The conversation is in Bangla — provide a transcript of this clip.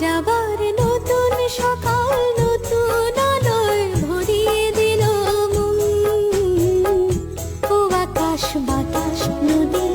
যাবার নতুন সকাল নতুন আলোয় ভরিয়ে দিল ও আকাশ বাতাস নদী